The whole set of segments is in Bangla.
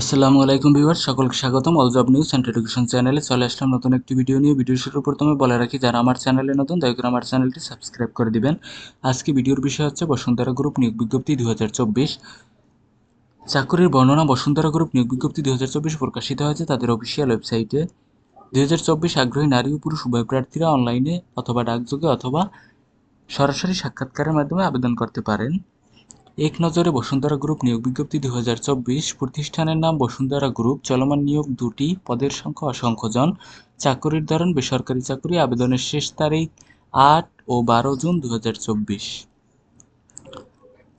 আসসালামু আলাইকুম ভিউয়ার সকলকে স্বাগতম। All job news and education চ্যানেলে চলে আসলাম নতুন একটি ভিডিও নিয়ে। ভিডিও শুরুর প্রথমে বলে রাখি, যারা আমার চ্যানেলে নতুন, দয়া করে আমার চ্যানেলটি সাবস্ক্রাইব করে দিবেন। আজকে ভিডিওর বিষয় হচ্ছে বসুন্ধরা গ্রুপ নিয়োগ বিজ্ঞপ্তি দুই হাজার চব্বিশ। চাকরির বর্ণনা, বসুন্ধরা গ্রুপ নিয়োগ বিজ্ঞপ্তি দু প্রকাশিত হয়েছে তাদের অফিসিয়াল ওয়েবসাইটে দুই হাজার চব্বিশ আগ্রহী নারী ও পুরুষ উভয় প্রার্থীরা অনলাইনে অথবা ডাকযোগে অথবা সরাসরি সাক্ষাৎকারের মাধ্যমে আবেদন করতে পারেন। এক নজরে বসুন্ধরা গ্রুপ নিয়োগ বিজ্ঞপ্তি দুই হাজার চব্বিশ, প্রতিষ্ঠানের নাম বসুন্ধরা গ্রুপ, চলমান নিয়োগ দুটি, পদের সংখ্যা অসংখ্য জন চাকরির ধরন বেসরকারি চাকরি, আবেদনের শেষ তারিখ আট ও বারো জুন দু হাজার চব্বিশ।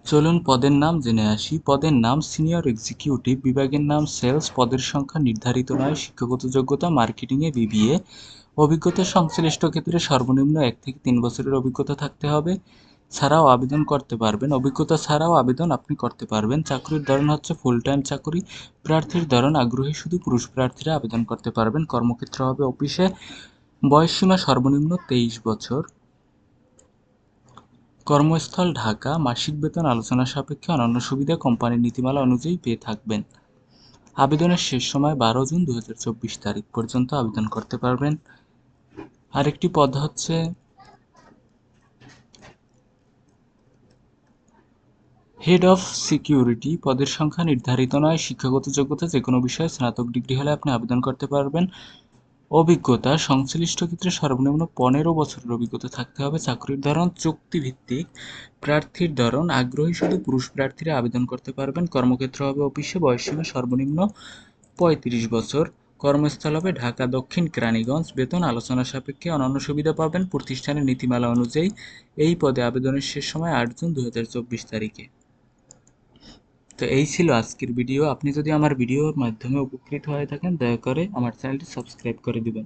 চলুন পদের নাম জেনে আসি। পদের নাম সিনিয়র এক্সিকিউটিভ, বিভাগের নাম সেলস, পদের সংখ্যা নির্ধারিত নয়, শিক্ষাগত যোগ্যতা মার্কেটিংয়ে বিবিএ। অভিজ্ঞতা সংশ্লিষ্ট ক্ষেত্রে সর্বনিম্ন এক থেকে তিন বছরের অভিজ্ঞতা থাকতে হবে। ছাড়াও আবেদন করতে পারবেন। অভিজ্ঞতা ছাড়াও আবেদন আপনি করতে পারবেন। চাকরির ধরন হচ্ছে ফুল টাইম চাকরি। প্রার্থীর ধরন আগ্রহী, শুধু পুরুষ প্রার্থীরা আবেদন করতে পারবেন। কর্মক্ষেত্র হবে অফিসে। বয়সসীমা সর্বনিম্ন তেইশ বছর। কর্মস্থল ঢাকা। মাসিক বেতন আলোচনা সাপেক্ষে অন্যান্য সুবিধা কোম্পানির নীতিমালা অনুযায়ী পেয়ে থাকবেন। আবেদনের শেষ সময় বারো জুন দুহাজার চব্বিশ তারিখ পর্যন্ত আবেদন করতে পারবেন। আরেকটি পদ হচ্ছে হেড অফ সিকিউরিটি পদের সংখ্যা নির্ধারিত নয়। শিক্ষাগত যোগ্যতা যে কোনো বিষয়ে স্নাতক ডিগ্রি হলে আপনি আবেদন করতে পারবেন। অভিজ্ঞতা, সংশ্লিষ্ট ক্ষেত্রে সর্বনিম্ন পনেরো বছরের অভিজ্ঞতা থাকতে হবে। চাকরির ধরন, চুক্তিভিত্তিক প্রার্থীর ধরন, আগ্রহী শুধু পুরুষ প্রার্থীরা আবেদন করতে পারবেন। কর্মক্ষেত্র হবে অফিসে বয়সসীমা সর্বনিম্ন পঁয়ত্রিশ বছর। কর্মস্থল হবে ঢাকা, দক্ষিণ কেরানীগঞ্জ। বেতন, আলোচনা সাপেক্ষে অন্যান্য সুবিধা পাবেন। প্রতিষ্ঠানের নীতিমালা অনুযায়ী এই পদে আবেদনের শেষ সময় আট জুন দু হাজার চব্বিশ তারিখে। তো এই ছিল আজকের ভিডিও আপনি যদি আমার ভিডিওর মাধ্যমে উপকৃত হয়ে থাকেন, দয়া করে আমার চ্যানেলটি সাবস্ক্রাইব করে দিবেন।